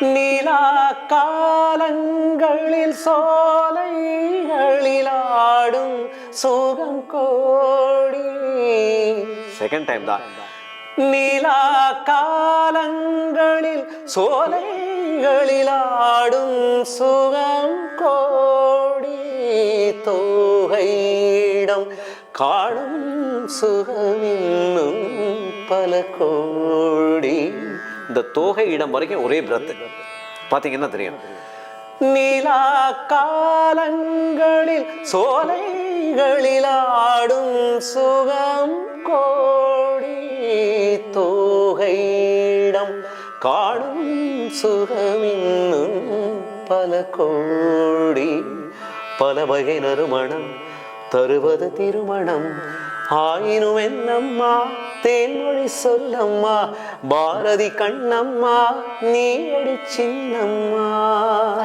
நிலா காலங்களில் சோலைகளில் ஆடும் சுகம் கோடி. செகண்ட் டைம் தான். நிலா காலங்களில் சோலைகளில் ஆடும் சுகம் கோடி. தோகையிடம் காணும் சுகமின்னும் பல கோடி. இந்த தோகை இடம் வரைக்கும் ஒரே பிரத்து பார்த்தீங்கன்னா தெரியும். நிலா காலங்களில் சோலைகளில் ஆடும் சுகம் கோடி தோகையிடம் காணும் சுகமின்னும் பல கோடி. பல வகை நறுமணம் தருவது திருமணம். ஆயினும் என்னம்மா தேன்மொழி சொல்லம்மா பாரதி கண்ணம்மா நீ அடி சின்னம்மா.